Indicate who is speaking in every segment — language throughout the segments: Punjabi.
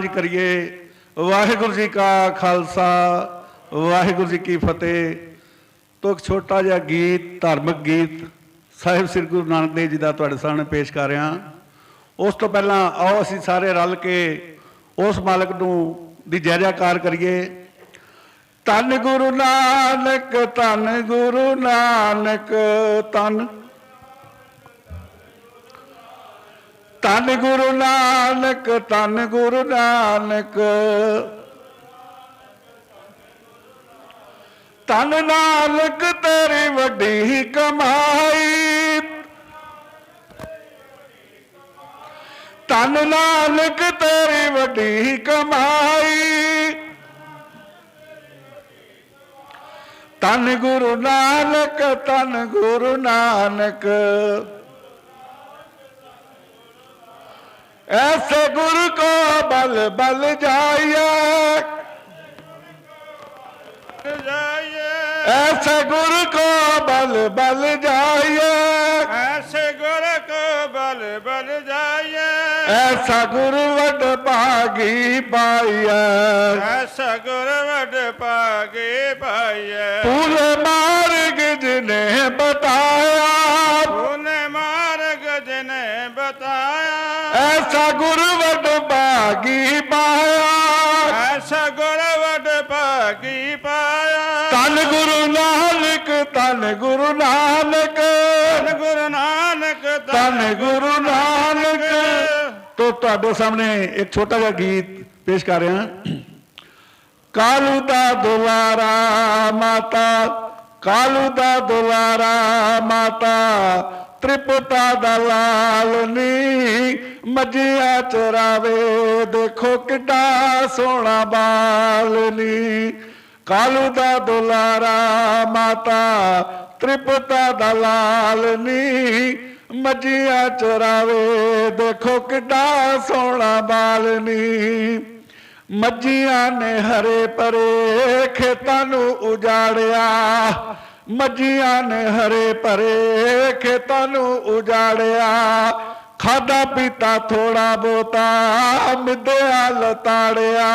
Speaker 1: ਸਾਂਝ ਕਰੀਏ। ਵਾਹਿਗੁਰੂ ਜੀ ਕਾ ਖਾਲਸਾ, ਵਾਹਿਗੁਰੂ ਜੀ ਕੀ ਫਤਿਹ। ਤੋਂ ਇੱਕ ਛੋਟਾ ਜਿਹਾ ਗੀਤ, ਧਾਰਮਿਕ ਗੀਤ ਸਾਹਿਬ ਸ੍ਰੀ ਗੁਰੂ ਨਾਨਕ ਦੇਵ ਜੀ ਦਾ ਤੁਹਾਡੇ ਸਾਹਮਣੇ ਪੇਸ਼ ਕਰ ਰਿਹਾ। ਉਸ ਤੋਂ ਪਹਿਲਾਂ ਆਓ ਅਸੀਂ ਸਾਰੇ ਰਲ ਕੇ ਉਸ ਮਾਲਕ ਨੂੰ ਦੀ ਜੈ ਜੈਕਾਰ ਕਰੀਏ। ਧੰਨ ਗੁਰੂ ਨਾਨਕ, ਧੰਨ ਗੁਰੂ ਨਾਨਕ, ਧੰਨ ਧੰਨ ਗੁਰੂ ਨਾਨਕ, ਧੰਨ ਗੁਰੂ ਨਾਨਕ। ਧੰਨ ਨਾਨਕ ਤੇਰੀ ਵੱਡੀ ਕਮਾਈ। ਧੰਨ ਨਾਨਕ ਤੇਰੀ ਵੱਡੀ ਕਮਾਈ। ਧੰਨ ਗੁਰੂ ਨਾਨਕ, ਧੰਨ ਗੁਰੂ ਨਾਨਕ। ऐसे गुर को बल बल जाइए ऐसे गुर को बल बल जाइए
Speaker 2: ऐसे गुर को बल बल जाइए
Speaker 1: ऐसा गुरु वड
Speaker 2: पागी पाइया
Speaker 1: ऐसा गुरु वड
Speaker 2: पागी
Speaker 1: पाइया पूरे माँ ਧੰਨ ਗੁਰੂ ਨਾਨਕ।
Speaker 2: ਧੰਨ ਗੁਰੂ ਨਾਨਕ
Speaker 1: ਧੰਨ ਗੁਰੂ ਨਾਨਕ। ਤੋਂ ਤੁਹਾਡੇ ਸਾਹਮਣੇ ਇੱਕ ਛੋਟਾ ਜਿਹਾ ਗੀਤ ਪੇਸ਼ ਕਰ ਰਿਹਾ। ਕਾਲੂ ਦਾ ਦੁਲਾਰਾ ਮਾਤਾ ਕਾਲੂ ਦਾ ਦੁਲਾਰਾ ਮਾਤਾ ਤ੍ਰਿਪਤਾ ਦਾ ਲਾਲ ਨੀ ਮੱਝਿਆ ਚਰਾਵੇ ਦੇਖੋ ਕਿੱਡਾ ਸੋਹਣਾ ਬਾਲ ਨੀ। ਕਾਲੂ ਦਾ ਦੁਲਾਰਾ ਮਾਤਾ, ਤ੍ਰਿਪਤਾ ਦਾ ਲਾਲ ਨੀ। ਮੱਝੀਆਂ ਚਰਾਵੇ ਦੇਖੋ ਕਿੱਡਾ ਸੋਹਣਾ ਬਾਲਨੀ ਮੱਝੀਆਂ ਨੇ ਹਰੇ ਪਰੇ ਖੇਤਾਂ ਨੂੰ ਉਜਾੜਿਆ। ਮੱਝੀਆਂ ਨੇ ਹਰੇ ਪਰੇ ਖੇਤਾਂ ਨੂੰ ਉਜਾੜਿਆ। ਖਾਦਾ ਪੀਤਾ ਥੋੜਾ ਬੋਤਾ ਮਿੱਧਿਆ ਲਤਾੜਿਆ।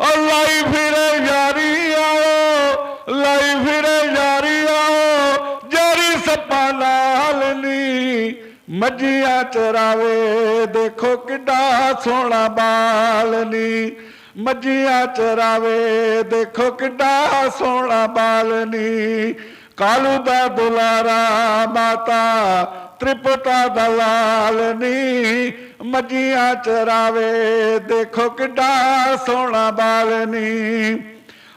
Speaker 1: ਓ ਲਾਈ ਫਿਰੇ ਮੱਝੀਆਂ ਚਰਾਵੇ, ਦੇਖੋ ਕਿੱਡਾ ਸੋਹਣਾ ਬਾਲਨੀ ਮੱਝੀਆਂ ਚਰਾਵੇ, ਦੇਖੋ ਕਿੱਡਾ ਸੋਹਣਾ ਬਾਲ ਨੀ। ਕਾਲੂ ਦਾ ਦੁਲਾਰਾ ਮਾਤਾ, ਤ੍ਰਿਪਤਾ ਦਾ ਲਾਲਨੀ ਮੱਝੀਆਂ ਚਰਾਵੇ, ਦੇਖੋ ਕਿੱਡਾ ਸੋਹਣਾ ਬਾਲ ਨੀ।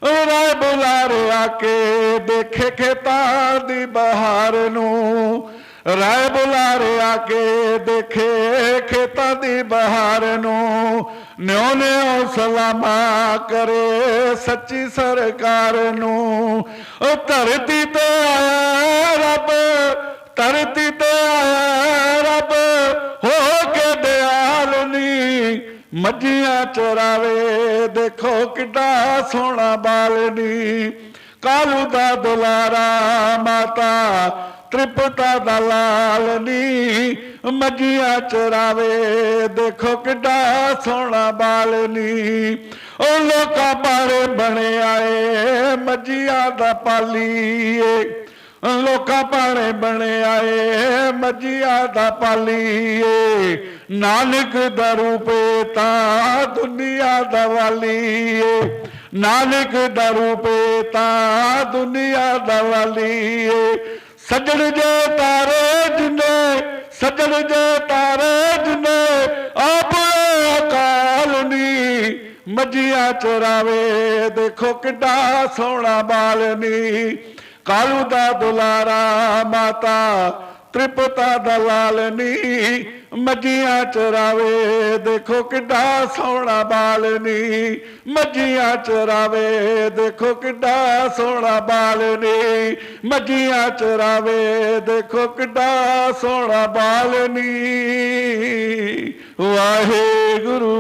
Speaker 1: ਰਾਏ ਬੁਲਾਰੇ ਆ ਕੇ ਦੇਖੇ ਖੇਤਾਂ ਦੀ ਬਹਾਰ ਨੂੰ। ਰਾਏ ਬੁਲਾਰੇ ਆ ਕੇ ਦੇਖੇ ਖੇਤਾਂ ਦੀ ਬਹਾਰ ਨੂੰ, ਨਿਉ ਨਿਉ ਸਲਾਮਾ ਕਰੇ ਸੱਚੀ ਸਰਕਾਰ ਨੂੰ। ਉਹ ਧਰਤੀ ਤੇ ਆਇਆ ਰੱਬ, ਧਰਤੀ ਤੇ ਆਇਆ ਰੱਬ, ਹੋ ਕੇ ਦਿਆਲ ਨੀ, ਮੱਝੀਆਂ ਚਰਾਵੇ ਦੇਖੋ ਕਿੱਡਾ ਸੋਹਣਾ ਬਾਲਨੀ ਕਾਲੂ ਦਾ ਦੁਲਾਰਾ ਮਾਤਾ ਤ੍ਰਿਪਤਾ ਦਾ ਲਾਲ ਨੀ, ਮੱਝੀਆਂ ਚਰਾਵੇ, ਦੇਖੋ ਕਿੱਡਾ ਸੋਹਣਾ ਬਾਲ ਨੀ। ਉਹ ਲੋਕਾਂ ਬਾਰੇ ਬਣੇ ਆਏ, ਮੱਝੀਆਂ ਦਾ ਪਾਲੀਏ। ਲੋਕਾਂ ਪਾਣੇ ਬਣੇ ਆਏ, ਮੱਝੀਆਂ ਦਾ ਪਾਲੀਏ। ਨਾਨਕ ਦਾ ਰੂਪੇ ਤਾਂ ਦੁਨੀਆ ਦਾ ਵਾਲੀਏ। ਨਾਨਕ ਦਾ ਰੂਪੇ ਤਾਂ ਦੁਨੀਆ ਦਾ ਵਾਲੀਏ। ਸੱਜਣ ਜੋ ਤਾਰੇ ਜਿਨੇ, ਸੱਜਣ ਜੋ ਤਾਰੇ ਜਿਨੇ ਆਪਣੇ ਅਕਾਲ ਮੱਝੀਆਂ ਚਰਾਵੇ ਦੇਖੋ ਕਿੱਡਾ ਸੋਹਣਾ ਬਾਲਨੀ। ਕਾਲੂ ਦਾ ਦੁਲਾਰਾ ਮਾਤਾ, ਤ੍ਰਿਪਤਾ ਦਾ ਲਾਲ ਮੱਝੀਆਂ ਚਰਾਵੇ, ਦੇਖੋ ਕਿੱਡਾ ਸੋਹਣਾ ਬਾਲਨੀ ਮੱਝੀਆਂ ਚਰਾਵੇ, ਦੇਖੋ ਕਿੱਡਾ ਸੋਹਣਾ ਬਾਲਨੀ ਮੱਝੀਆਂ ਚਰਾਵੇ, ਦੇਖੋ ਕਿੱਡਾ ਸੋਹਣਾ ਬਾਲਨੀ ਵਾਹਿਗੁਰੂ।